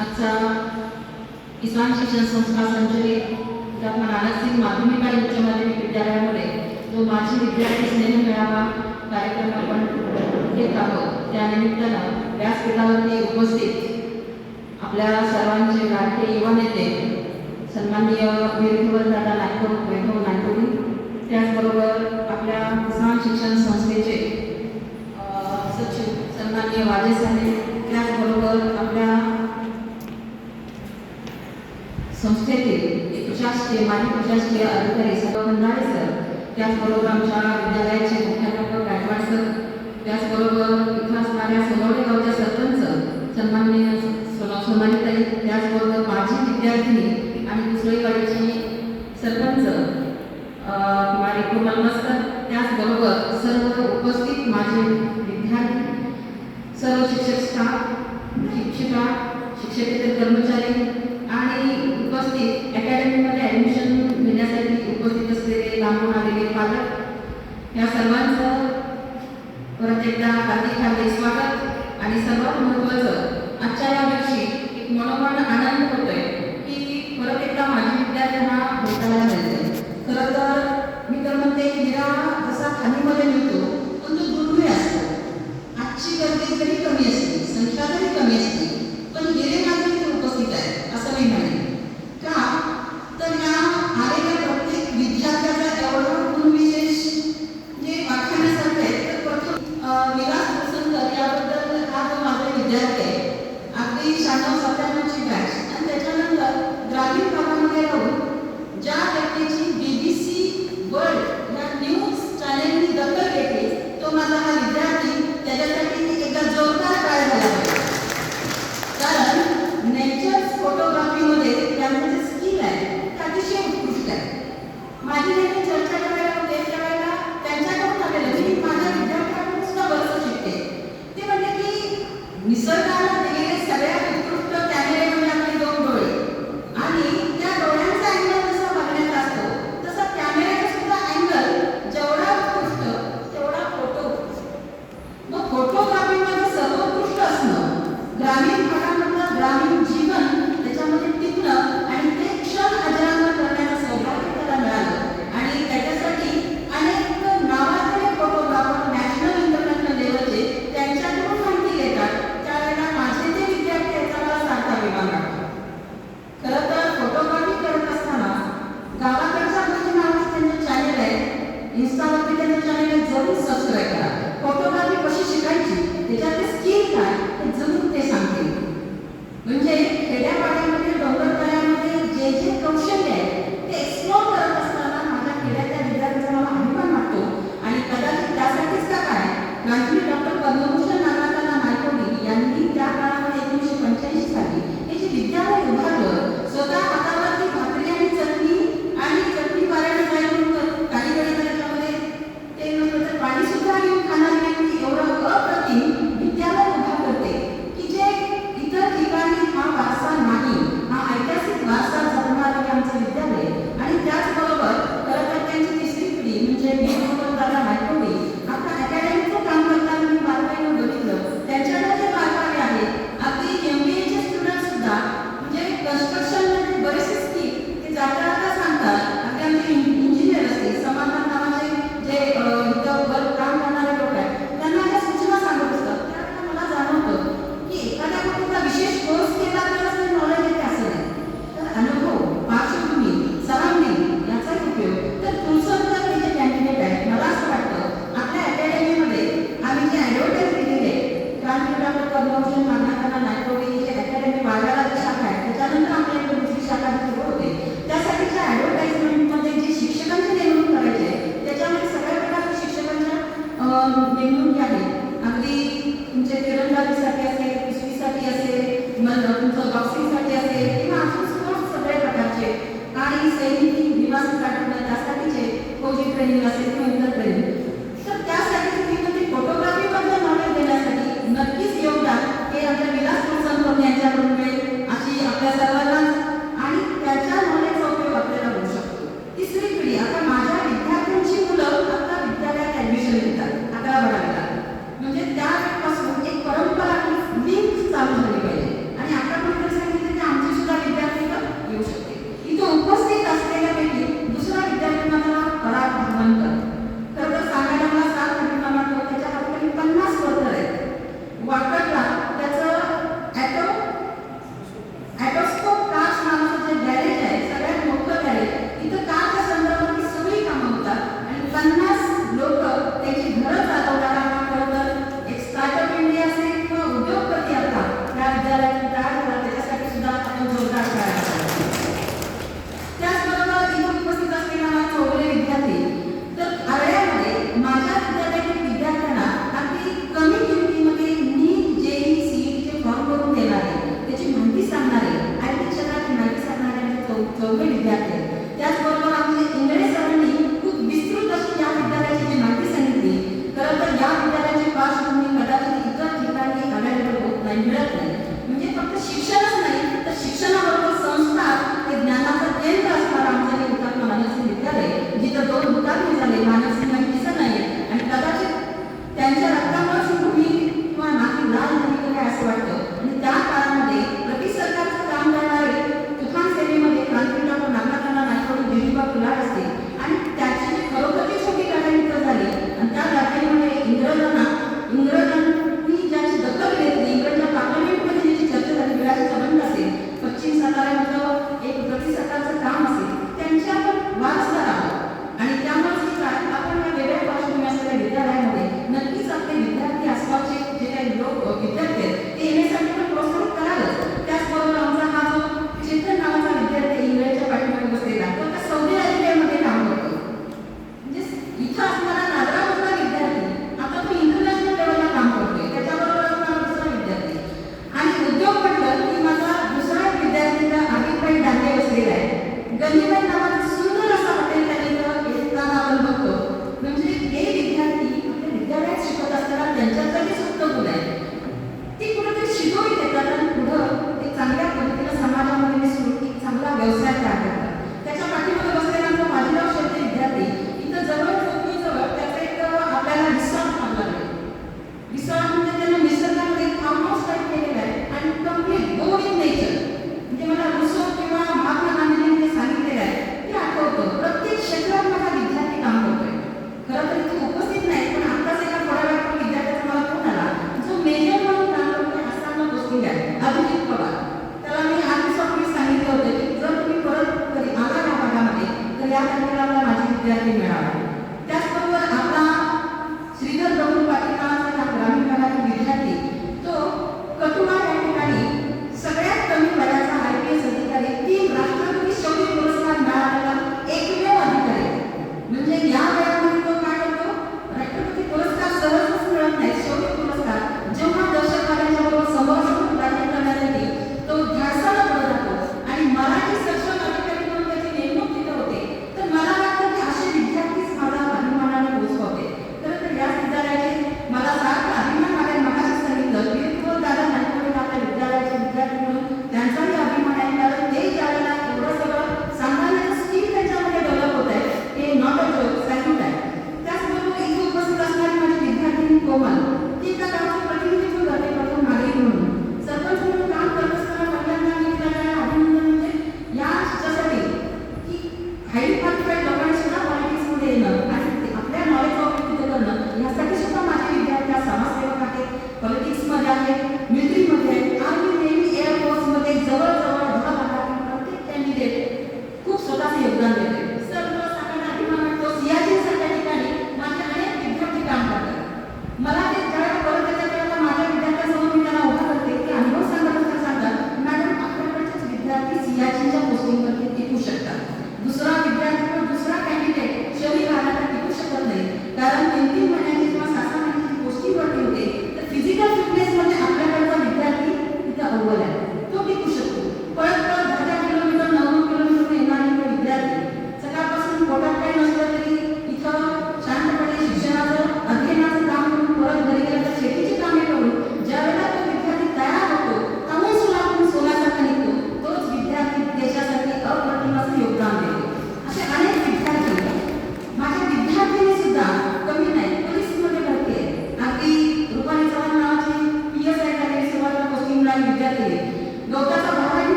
आजचा किसान शिक्षण संस्था संचलित महात्मा नानकसिंग माध्यमिक आणि उच्च माध्यमिक विद्यालयामध्ये जो माझी विद्यार्थी स्नेह मेळावा कार्यक्रम आपण घेत आहोत. त्यानिमित्तानं व्यासपीठावरती उपस्थित आपल्या सर्वांचे लाडके युवा नेते सन्माननीय वीरभवर दादा नायकोर वैभव नायकोरी त्याचबरोबर आपल्या किसान शिक्षण संस्थेचे सचिव सन्माननीय वाजे साहेब संस्थेतील प्रशासकीय माजी प्रशासकीय अधिकारी सर्व खंडाळे सर त्याचबरोबर आमच्या विद्यालयाचे मुख्याध्यापक गायकवाड सर त्याचबरोबर इथं असणाऱ्या सोनवडे गावच्या सरपंच सन्माननीय सन्मानित आहे त्याचबरोबर माझी विद्यार्थी आणि दुसरीवाडीची सरपंच माझे कुमार मस्कर त्याचबरोबर सर्व उपस्थित माझे विद्यार्थी सर्व शिक्षक स्टाफ शिक्षिका शिक्षकेतर कर्मचारी उपस्थित अकॅडमीमध्ये ऍडमिशन घेण्यासाठी उपस्थित असलेले लांबून आलेले पालक या सर्वांचं परत एकदा हार्दिक हार्दिक स्वागत. आणि सर्वात महत्त्वाचं आजच्या या वर्षी एक मनोमन आनंद होतोय की परत एकदा माझी विद्यार्थी हा भेटायला मिळते खरं तर मी तर म्हणते हिरा जसा खालीमध्ये मिळतो पण तो दुर्मिळ असतो. आजची गर्दी जरी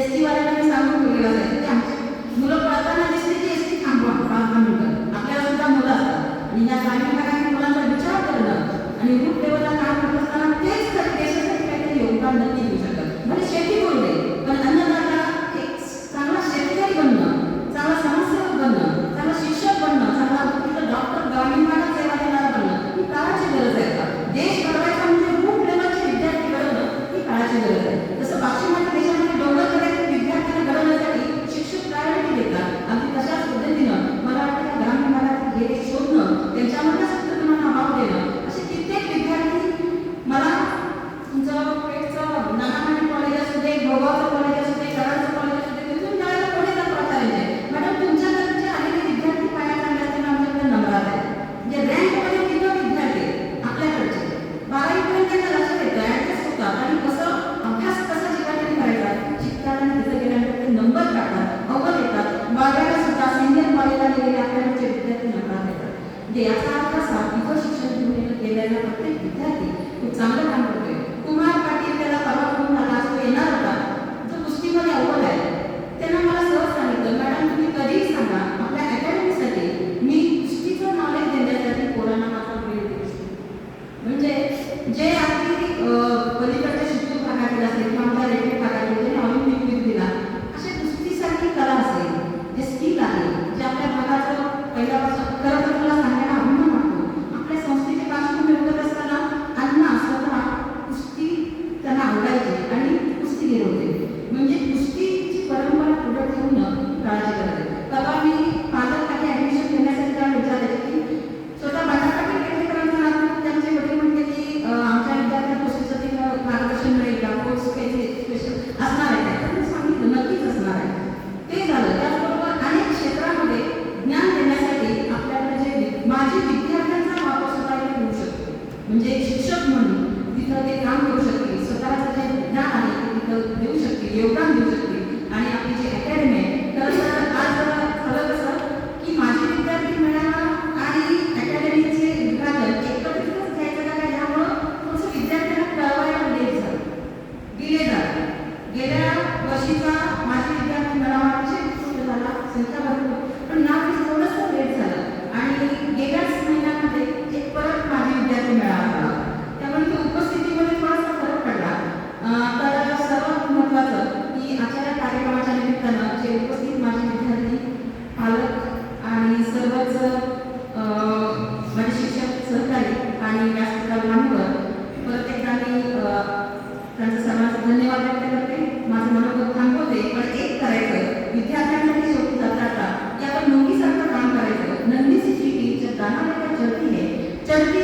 एस टी वाल्यांना सांगून मुलीला जायचं की आमची मुलं पळताना दिसली की एस टी आपल्याला सुद्धा मुलं असतात. आणि या ग्रामीण भागातील मुलांचा विचार करणं आणि रूट त्यांना आवडायचे आणि कुस्ती होते. म्हणजे कुस्तीची परंपरा पुढे ठेवून काळजी करते तेव्हा मी माझं काही ऍडमिशन घेण्यासाठी त्याला विचारले की स्वतः माझ्याकडे केंद्रीकरण त्यांचे वडील म्हणते की आमच्या विद्यार्थ्या कुस्तीसाठी मार्गदर्शन मिळेल का? कोर्स काही स्पेशल असणार आहे. का सांगितलं नक्कीच असणार आहे. ते झालं. त्याचबरोबर अनेक क्षेत्रामध्ये ज्ञान देण्यासाठी आपल्याला जे माझी विद्यार्थ्यांचा वापर सुद्धा होऊ शकतो. म्हणजे शिक्षक म्हणून तिथं ते काम करू शकते संस्काराचं जे ज्ञान आहे ते तिथं देऊ शकते योगदान देऊ शकते आणि आपली जी अकॅडमी आहे धन्यवाद व्यक्त करते. माझं मनोगत थांबवते पण एक करायचं विद्यार्थ्यांसाठी सोपी जाता का यावर नोंदीसारखं काम करायचं. नंदी सिटी दाना लेकर चलती है चलती